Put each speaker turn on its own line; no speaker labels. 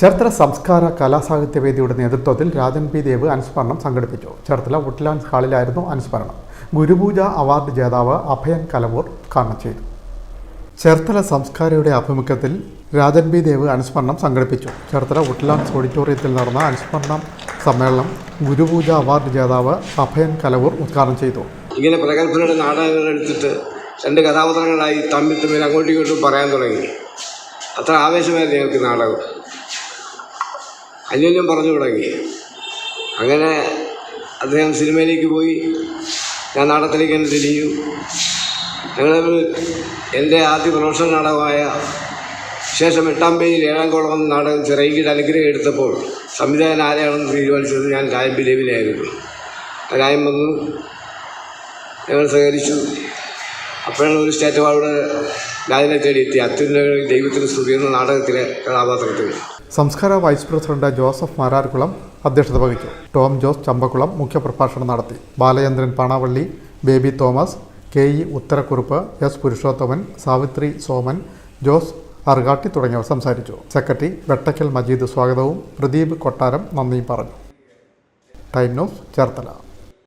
ചേർത്തല സംസ്കാര കലാസാഹിത്യവേദിയുടെ നേതൃത്വത്തിൽ രാജൻ പി ദേവ് അനുസ്മരണം സംഘടിപ്പിച്ചു. ചേർത്തല വുഡ്ലാൻഡ്സ് ഹാളിലായിരുന്നു അനുസ്മരണം. ഗുരുപൂജ അവാർഡ് ജേതാവ് അഭയൻ കലവൂർ ഉദ്ഘാടനം ചെയ്തു. ചേർത്തല സംസ്കാരയുടെ ആഭിമുഖ്യത്തിൽ രാജൻ ബി ദേവ് അനുസ്മരണം സംഘടിപ്പിച്ചു. ചേർത്തല വുഡ്ലാൻഡ്സ് ഓഡിറ്റോറിയത്തിൽ നടന്ന അനുസ്മരണം സമ്മേളനം ഗുരുപൂജ അവാർഡ് ജേതാവ് അഭയൻ കലവൂർ ഉദ്ഘാടനം ചെയ്തു.
ഇങ്ങനെ പ്രഗത്ഭരുടെ നാടകങ്ങൾ എടുത്തിട്ട് രണ്ട് കഥാപാത്രങ്ങളായി തമ്മിൽ തമ്മിൽ അങ്ങോട്ടും ഇങ്ങോട്ടും പറയാൻ തുടങ്ങി. അത്ര ആവേശമായിരുന്നു ഞങ്ങൾക്ക് നാടകം. അന്യോന്യം പറഞ്ഞു തുടങ്ങി. അങ്ങനെ അദ്ദേഹം സിനിമയിലേക്ക് പോയി. ഞാൻ നാടകത്തിലേക്ക് തന്നെ തിരിഞ്ഞു. ഞങ്ങൾ എന്റെ ആദ്യ പ്രൊഫഷണൽ നാടകമായ ശേഷം എട്ടാം പേജിൽ ഏഴാം കോളം എന്ന നാടകം ചിറകിയുടെ അനുഗ്രഹം എടുത്തപ്പോൾ സംവിധായകൻ ആരെയാണെന്ന് തീരുമാനിച്ചത് ഞാൻ രായം ബിലേവിനായിരുന്നു രായം വന്നു. ഞങ്ങൾ സഹകരിച്ചു. അപ്പോഴാണ് ഒരു സ്റ്റേറ്റ് അവാർഡ് രാജിനെ തേടി എത്തി അത്യുന്നതങ്ങളിൽ ദൈവത്തിന് സ്തുതി എന്ന നാടകത്തിലെ കഥാപാത്രത്തിൽ
സംസ്കാര വൈസ് പ്രസിഡന്റ് ജോസഫ് മാരാർകുളം അധ്യക്ഷത വഹിച്ചു. ടോം ജോസ് ചമ്പക്കുളം മുഖ്യപ്രഭാഷണം നടത്തി. Balachandran Panavally Baby Thomas K E Utharakurup S Purushothaman Savithri Soman Jose Argatti തുടങ്ങിയവർ സംസാരിച്ചു. സെക്രട്ടറി വെട്ടക്കൽ മജീദ് സ്വാഗതവും പ്രദീപ് കൊട്ടാരം നന്ദിയും പറഞ്ഞു. Time news Cherthala.